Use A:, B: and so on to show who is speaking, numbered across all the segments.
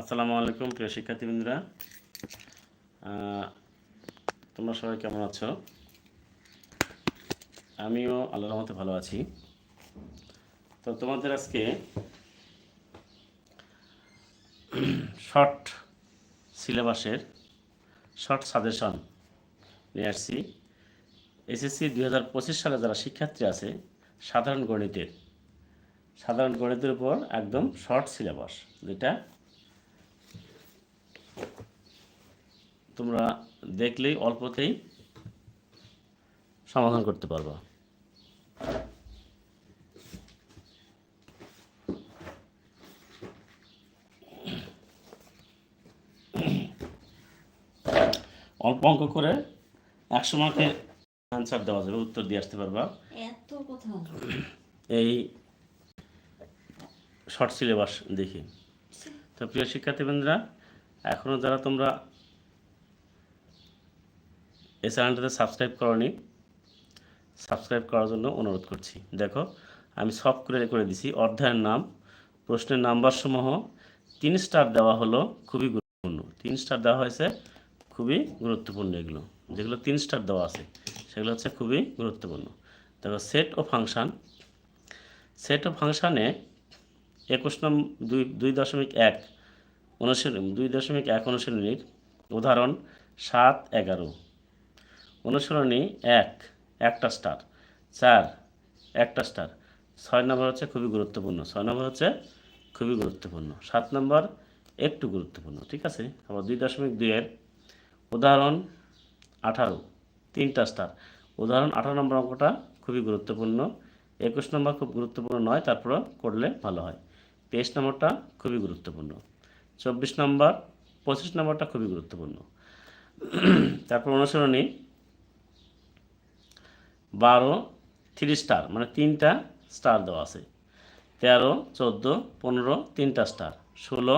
A: আসসালামু আলাইকুম প্রিয় শিক্ষার্থীবৃন্দরা তোমরা সবাই কেমন আছো আমিও আল্লাহর রহমতে ভালো আছি তো তোমাদের আজকে শর্ট সিলেবাসের শর্ট সাজেশন নিয়ে আসছি এসএসসি দুই হাজার পঁচিশ সালে যারা শিক্ষার্থী আছে সাধারণ গণিতের সাধারণ গণিতের উপর একদম শর্ট সিলেবাস যেটা তোমরা দেখলেই অল্পতেই সমাধান করতে পারবা অল্প অঙ্ক করে একশো মার্কে অ্যান্সার দেওয়া যাবে উত্তর দিয়ে আসতে পারবা এই শর্ট সিলেবাস দেখি তো প্রিয় শিক্ষার্থীবৃন্দরা এখনও যারা তোমরা এই চ্যানেলটাতে সাবস্ক্রাইব করনি সাবস্ক্রাইব করার জন্য অনুরোধ করছি দেখো আমি সব করে করে দিছি অধ্যায়ের নাম প্রশ্নের নাম্বারসমূহ তিন স্টার দেওয়া হলো খুবই গুরুত্বপূর্ণ তিন স্টার দেওয়া হয়েছে খুবই গুরুত্বপূর্ণ এগুলো যেগুলো তিন স্টার দেওয়া আছে সেগুলো হচ্ছে খুবই গুরুত্বপূর্ণ দেখো সেট ও ফাংশান সেট ও ফাংশানে একুশ নম দুই দুই দশমিক এক অনুশীলন দুই দশমিক এক অনুশীলনীর উদাহরণ সাত এগারো অনুসরণী এক একটা স্টার চার একটা স্টার ছয় নম্বর হচ্ছে খুবই গুরুত্বপূর্ণ ছয় নম্বর হচ্ছে খুবই গুরুত্বপূর্ণ সাত নম্বর একটু গুরুত্বপূর্ণ ঠিক আছে আবার দুই দশমিক দুইয়ের উদাহরণ আঠারো তিনটা স্টার উদাহরণ আঠারো নম্বর অঙ্কটা খুবই গুরুত্বপূর্ণ একুশ নম্বর খুব গুরুত্বপূর্ণ নয় তারপরে করলে ভালো হয় তেইশ নম্বরটা খুবই গুরুত্বপূর্ণ চব্বিশ নম্বর পঁচিশ নম্বরটা খুবই গুরুত্বপূর্ণ তারপর অনুসরণী বারো থ্রি স্টার মানে তিনটা স্টার দেওয়া আছে তেরো চোদ্দো পনেরো তিনটা স্টার ষোলো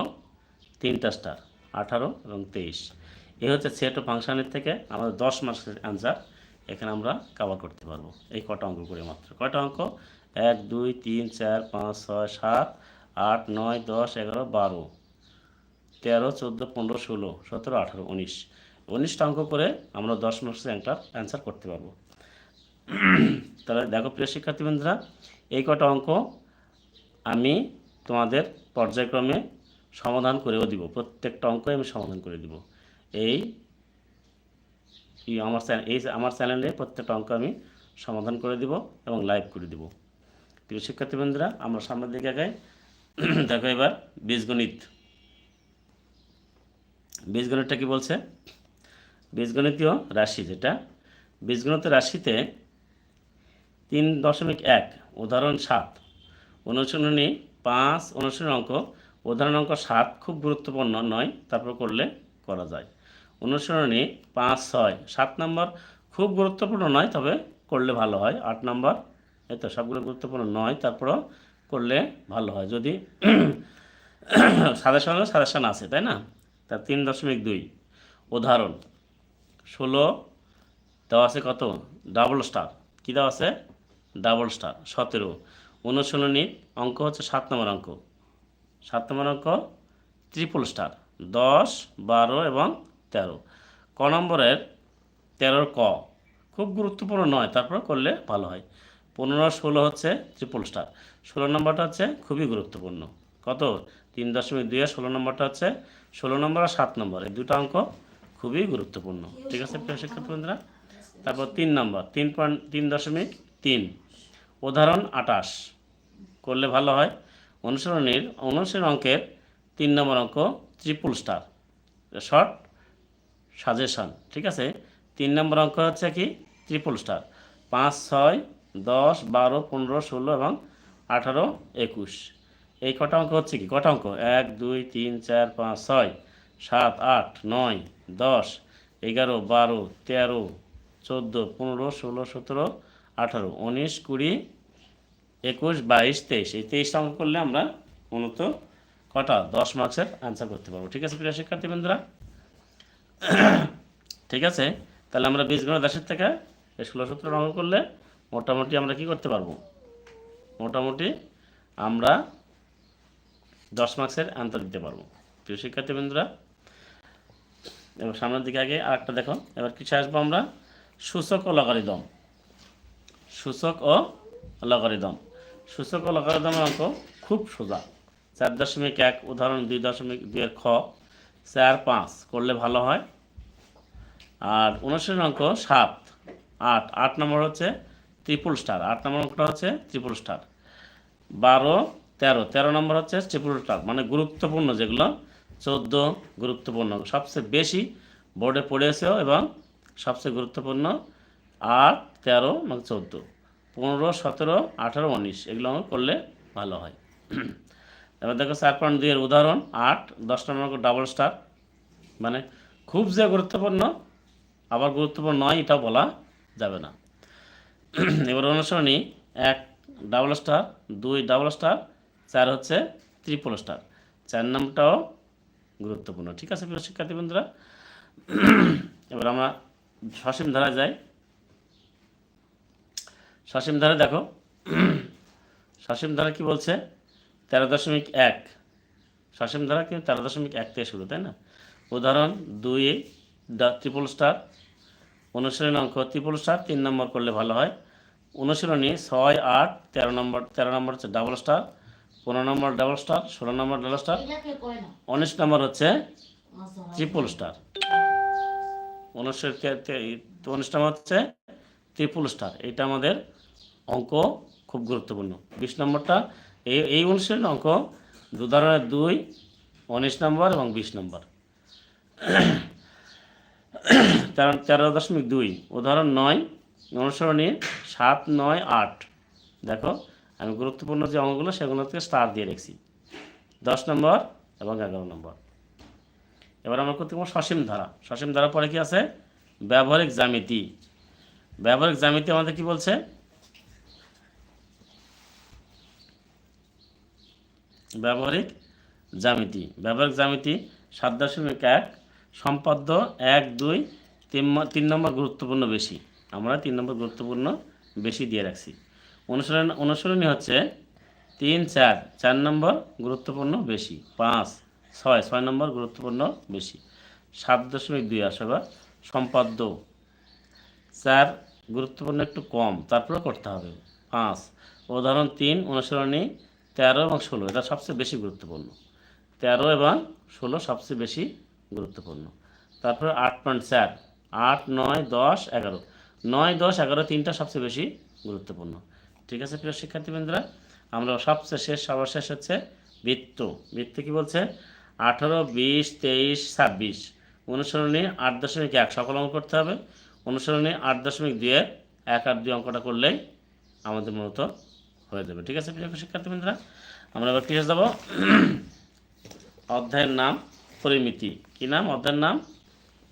A: তিনটা স্টার আঠারো এবং তেইশ এই হচ্ছে সেট ফাংশনের থেকে আমাদের দশ মাসের অ্যান্সার এখানে আমরা কাভার করতে পারবো এই কটা অঙ্ক করে মাত্র কয়টা অঙ্ক এক দুই তিন চার পাঁচ ছয় সাত আট নয় দশ এগারো বারো তেরো চোদ্দো পনেরো ষোলো সতেরো আঠারো উনিশ উনিশটা অঙ্ক করে আমরা দশ মার্কসের অ্যান্সার অ্যান্সার করতে পারবো তাহলে দেখো প্রিয় বন্ধুরা এই কটা অঙ্ক আমি তোমাদের পর্যায়ক্রমে সমাধান করেও দিব প্রত্যেকটা অঙ্ক আমি সমাধান করে দিব এই আমার চ্যানেল এই আমার চ্যানেলে প্রত্যেকটা অঙ্ক আমি সমাধান করে দিব এবং লাইভ করে দিব প্রিয় শিক্ষার্থী বন্ধুরা আমরা সামনের দিকে আগে দেখো এবার বীজগণিত বীজগণিতটা কি বলছে বীজগণিতীয় রাশি যেটা বীজগণিত রাশিতে তিন দশমিক এক উদাহরণ সাত অনুশীলনী পাঁচ অনুশীলন অঙ্ক উদাহরণ অঙ্ক সাত খুব গুরুত্বপূর্ণ নয় তারপর করলে করা যায় অনুশীলনী পাঁচ ছয় সাত নম্বর খুব গুরুত্বপূর্ণ নয় তবে করলে ভালো হয় আট নম্বর এতো সবগুলো গুরুত্বপূর্ণ নয় তারপরও করলে ভালো হয় যদি সাজেশন সাজেশন আছে তাই না তা তিন দশমিক দুই উদাহরণ ষোলো দেওয়া আছে কত ডাবল স্টার কী দেওয়া আছে ডাবল স্টার সতেরো অনুশীলনীর অঙ্ক হচ্ছে সাত নম্বর অঙ্ক সাত নম্বর অঙ্ক ত্রিপল স্টার দশ বারো এবং তেরো ক নম্বরের তেরোর ক খুব গুরুত্বপূর্ণ নয় তারপর করলে ভালো হয় পনেরো ষোলো হচ্ছে ত্রিপল স্টার ষোলো নম্বরটা হচ্ছে খুবই গুরুত্বপূর্ণ কত তিন দশমিক দুই ষোলো নম্বরটা হচ্ছে ষোলো নম্বর আর সাত নম্বর এই দুটো অঙ্ক খুবই গুরুত্বপূর্ণ ঠিক আছে প্রিয় শিক্ষার্থী বন্ধুরা তারপর তিন নম্বর তিন পয়েন্ট তিন দশমিক তিন উদাহরণ আটাশ করলে ভালো হয় অনুসরণীর অনুসরণ অঙ্কের তিন নম্বর অঙ্ক ত্রিপুল স্টার শর্ট সাজেশন ঠিক আছে তিন নম্বর অঙ্ক হচ্ছে কি ত্রিপুল স্টার পাঁচ ছয় দশ বারো পনেরো ষোলো এবং আঠারো একুশ এই কটা অঙ্ক হচ্ছে কি কটা অঙ্ক এক দুই তিন চার পাঁচ ছয় সাত আট নয় দশ এগারো বারো তেরো চোদ্দো পনেরো ষোলো সতেরো আঠারো উনিশ কুড়ি একুশ বাইশ তেইশ এই তেইশটা অঙ্ক করলে আমরা মূলত কটা দশ মার্কসের আনসার করতে পারবো ঠিক আছে প্রিয় বন্ধুরা ঠিক আছে তাহলে আমরা বিশ গুণ দশের থেকে ষোলো সত্তর অঙ্ক করলে মোটামুটি আমরা কি করতে পারবো মোটামুটি আমরা দশ মার্কসের আনসার দিতে পারবো প্রিয় বন্ধুরা এবার সামনের দিকে আগে আরেকটা দেখো এবার কিছু আসবো আমরা সূচক ও লগারিদম সূচক ও লগারিদম সূচক ও লগারিদমের অঙ্ক খুব সোজা চার দশমিক এক উদাহরণ দুই দশমিক দুয়ের খ চার পাঁচ করলে ভালো হয় আর উনষাট অঙ্ক সাত আট আট নম্বর হচ্ছে ত্রিপুল স্টার আট নম্বর অঙ্কটা হচ্ছে ত্রিপুল স্টার বারো তেরো তেরো নম্বর হচ্ছে ত্রিপুল স্টার মানে গুরুত্বপূর্ণ যেগুলো চোদ্দো গুরুত্বপূর্ণ সবচেয়ে বেশি বোর্ডে পড়েছেও এবং সবচেয়ে গুরুত্বপূর্ণ আট তেরো এবং চোদ্দো পনেরো সতেরো আঠারো উনিশ এগুলো আমার করলে ভালো হয় এবার দেখো চার পয়েন্ট দুইয়ের উদাহরণ আট দশ নম্বর ডাবল স্টার মানে খুব যে গুরুত্বপূর্ণ আবার গুরুত্বপূর্ণ নয় এটা বলা যাবে না এবার অনুসরণী এক ডাবল স্টার দুই ডাবল স্টার চার হচ্ছে ত্রিপল স্টার চার নামটাও গুরুত্বপূর্ণ ঠিক আছে প্রিয় শিক্ষার্থী বন্ধুরা এবার আমরা সসীম ধারা যাই সসীম ধারা দেখো সসীম ধারা কি বলছে তেরো দশমিক এক সসীম ধারা কিন্তু তেরো দশমিক এক থেকে শুরু তাই না উদাহরণ দুই ত্রিপল স্টার অনুশীলনী অঙ্ক ত্রিপল স্টার তিন নম্বর করলে ভালো হয় অনুশীলনী ছয় আট তেরো নম্বর তেরো নম্বর হচ্ছে ডাবল স্টার পনেরো নম্বর ডাবল স্টার ষোলো নম্বর ডাবল স্টার উনিশ নম্বর হচ্ছে ত্রিপল স্টার উনিশ নম্বর হচ্ছে ত্রিপল স্টার এটা আমাদের অঙ্ক খুব গুরুত্বপূর্ণ বিশ নম্বরটা এই এই অনুষ্ঠানের অঙ্ক দু ধরনের দুই উনিশ নম্বর এবং বিশ নম্বর তেরো তেরো দশমিক দুই উদাহরণ নয় অনুসরণে সাত নয় আট দেখো আমি গুরুত্বপূর্ণ যে অঙ্কগুলো সেগুলোকে স্টার দিয়ে রেখেছি দশ নম্বর এবং এগারো নম্বর এবার আমরা করতে পারবো সসীম ধারা সসীম ধারা পরে কি আছে ব্যবহারিক জ্যামিতি ব্যবহারিক জ্যামিতি আমাদের কি বলছে ব্যবহারিক জামিতি ব্যবহারিক জামিতি সাত দশমিক এক সম্পাদ্য এক দুই তিন তিন নম্বর গুরুত্বপূর্ণ বেশি আমরা তিন নম্বর গুরুত্বপূর্ণ বেশি দিয়ে রাখছি অনুসরণ অনুসরণী হচ্ছে তিন চার চার নম্বর গুরুত্বপূর্ণ বেশি পাঁচ ছয় ছয় নম্বর গুরুত্বপূর্ণ বেশি সাত দশমিক দুই আসে বা সম্পাদ্য চার গুরুত্বপূর্ণ একটু কম তারপরে করতে হবে পাঁচ উদাহরণ তিন অনুসরণী তেরো এবং ষোলো এটা সবচেয়ে বেশি গুরুত্বপূর্ণ তেরো এবং ষোলো সবচেয়ে বেশি গুরুত্বপূর্ণ তারপর আট পয়েন্ট চার আট নয় দশ এগারো নয় দশ এগারো তিনটা সবচেয়ে বেশি গুরুত্বপূর্ণ ঠিক আছে প্রিয় শিক্ষার্থীবৃন্দরা আমরা সবচেয়ে শেষ সর্বশেষ হচ্ছে বৃত্ত বৃত্ত কী বলছে আঠারো বিশ তেইশ ছাব্বিশ অনুসরণী আট দশমিক এক সকল অঙ্ক করতে হবে অনুসরণী আট দশমিক দুয়ের এক আট দুই অঙ্কটা করলেই আমাদের মূলত হয়ে যাবে ঠিক আছে শিক্ষার্থীবৃন্দরা আমরা এবার কী যাব অধ্যায়ের নাম পরিমিতি কি নাম অধ্যায়ের নাম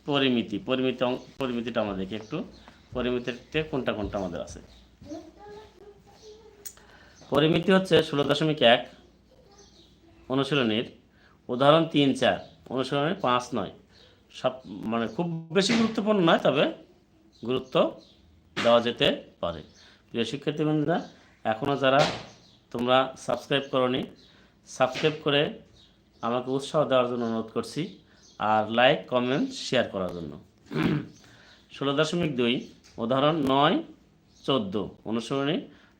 A: পরিমিতি পরিমিতি পরিমিতিটা আমাদেরকে একটু পরিমিতিতে কোনটা কোনটা আমাদের আছে পরিমিতি হচ্ছে ষোলো দশমিক এক অনুশীলনীর উদাহরণ তিন চার অনুশীলনের পাঁচ নয় সব মানে খুব বেশি গুরুত্বপূর্ণ নয় তবে গুরুত্ব দেওয়া যেতে পারে প্রিয় শিক্ষার্থীবৃন্দরা এখনও যারা তোমরা সাবস্ক্রাইব করনি সাবস্ক্রাইব করে আমাকে উৎসাহ দেওয়ার জন্য অনুরোধ করছি আর লাইক কমেন্ট শেয়ার করার জন্য ষোলো দশমিক দুই উদাহরণ নয় চোদ্দ অনুসরণী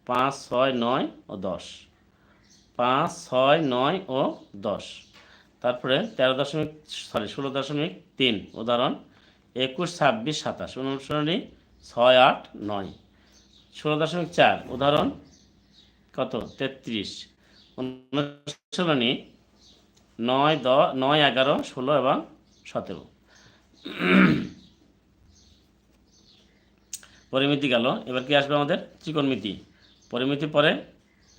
A: পাঁচ ছয় নয় ও দশ পাঁচ ছয় নয় ও দশ তারপরে তেরো দশমিক সরি ষোলো দশমিক তিন উদাহরণ একুশ ছাব্বিশ সাতাশ অনুসরণী ছয় আট নয় ষোলো দশমিক চার উদাহরণ কত তেত্রিশ অনুশীলনী নয় দ নয় এগারো ষোলো এবং সতেরো পরিমিতি গেল এবার কি আসবে আমাদের ত্রিকোণমিতি পরিমিতি পরে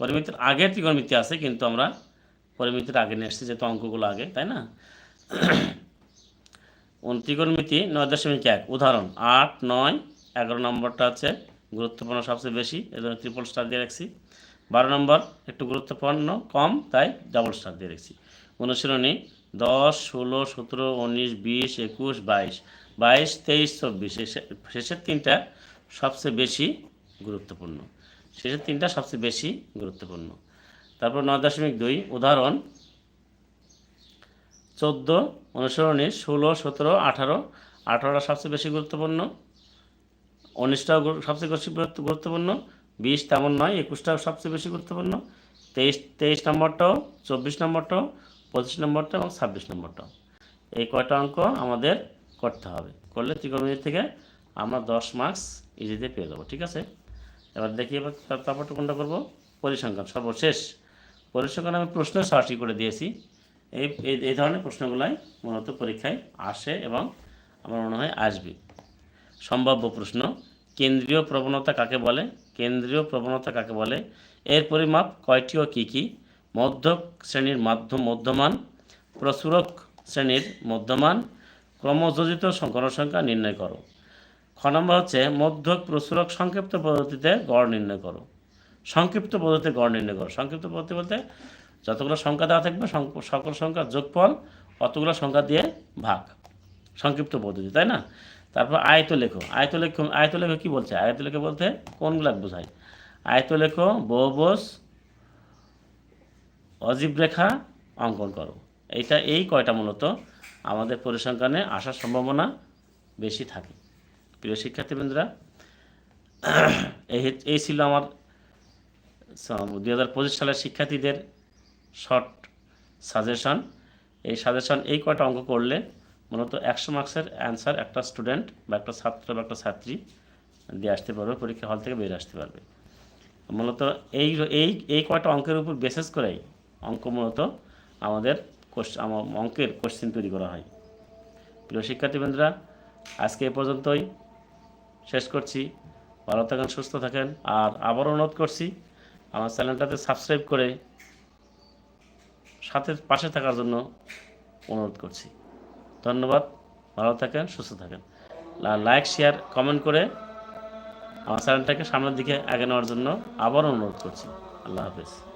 A: পরিমিতির আগে ত্রিকোণমিতি আছে কিন্তু আমরা পরিমিতির আগে নিয়ে এসেছি যেহেতু অঙ্কগুলো আগে তাই না ত্রিকোণমিতি নয় দশমিক এক উদাহরণ আট নয় এগারো নম্বরটা আছে গুরুত্বপূর্ণ সবচেয়ে বেশি এর জন্য ত্রিপল স্টার দিয়ে রাখছি বারো নম্বর একটু গুরুত্বপূর্ণ কম তাই ডাবল স্টার দিয়ে রেখেছি অনুশীলনী দশ ষোলো সতেরো উনিশ বিশ একুশ বাইশ বাইশ তেইশ চব্বিশ শেষের তিনটা সবচেয়ে বেশি গুরুত্বপূর্ণ শেষের তিনটা সবচেয়ে বেশি গুরুত্বপূর্ণ তারপর নয় দশমিক দুই উদাহরণ চোদ্দ অনুসরণী ষোলো সতেরো আঠারো আঠারোটা সবচেয়ে বেশি গুরুত্বপূর্ণ উনিশটাও সবচেয়ে বেশি গুরুত্বপূর্ণ বিশ তেমন নয় একুশটাও সবচেয়ে বেশি গুরুত্বপূর্ণ তেইশ তেইশ নম্বরটাও চব্বিশ নম্বরটাও পঁচিশ নম্বরটা এবং ছাব্বিশ নম্বরটাও এই কয়টা অঙ্ক আমাদের করতে হবে করলে ত্রিকোণমিতি থেকে আমরা দশ মার্কস ইজিতে পেয়ে যাবো ঠিক আছে এবার দেখি এবার তারপরটা কোনটা করবো পরিসংখ্যান সর্বশেষ পরিসংখ্যান আমি প্রশ্ন সাহসী করে দিয়েছি এই এই ধরনের প্রশ্নগুলাই মূলত পরীক্ষায় আসে এবং আমার মনে হয় আসবে সম্ভাব্য প্রশ্ন কেন্দ্রীয় প্রবণতা কাকে বলে কেন্দ্রীয় প্রবণতা কাকে বলে এর পরিমাপ কয়টি ও কী কী মধ্যক শ্রেণীর মাধ্যম মধ্যমান প্রসূরক শ্রেণীর মধ্যমান ক্রমযোজিত সংখ্যা নির্ণয় করো খ নম্বর হচ্ছে মধ্যক প্রসূরক সংক্ষিপ্ত পদ্ধতিতে গড় নির্ণয় করো সংক্ষিপ্ত পদ্ধতিতে গড় নির্ণয় করো সংক্ষিপ্ত পদ্ধতি বলতে যতগুলো সংখ্যা দেওয়া থাকবে সকল সংখ্যার যোগফল অতগুলো সংখ্যা দিয়ে ভাগ সংক্ষিপ্ত পদ্ধতি তাই না তারপর আয়ত লেখো আয়ত লেখ আয়ত লেখো কী বলছে আয়ত লেখো বলতে কোনগুলা বোঝায় আয়ত লেখো বহবোস অজীব রেখা অঙ্কন করো এইটা এই কয়টা মূলত আমাদের পরিসংখ্যানে আসার সম্ভাবনা বেশি থাকে প্রিয় শিক্ষার্থীবৃন্দরা এই ছিল আমার দু হাজার পঁচিশ সালের শিক্ষার্থীদের শর্ট সাজেশন এই সাজেশন এই কয়টা অঙ্ক করলে মূলত একশো মার্কসের অ্যান্সার একটা স্টুডেন্ট বা একটা ছাত্র বা একটা ছাত্রী দিয়ে আসতে পারবে পরীক্ষা হল থেকে বেরিয়ে আসতে পারবে মূলত এই এই এই কয়টা অঙ্কের উপর বেসেস করেই অঙ্ক মূলত আমাদের আমার অঙ্কের কোশ্চেন তৈরি করা হয় প্রিয় শিক্ষার্থীবৃন্দরা আজকে এ পর্যন্তই শেষ করছি ভালো থাকেন সুস্থ থাকেন আর আবার অনুরোধ করছি আমার চ্যানেলটাতে সাবস্ক্রাইব করে সাথে পাশে থাকার জন্য অনুরোধ করছি ধন্যবাদ ভালো থাকেন সুস্থ থাকেন লাইক শেয়ার কমেন্ট করে আমার চ্যানেলটাকে সামনের দিকে আগে নেওয়ার জন্য আবার অনুরোধ করছি আল্লাহ হাফেজ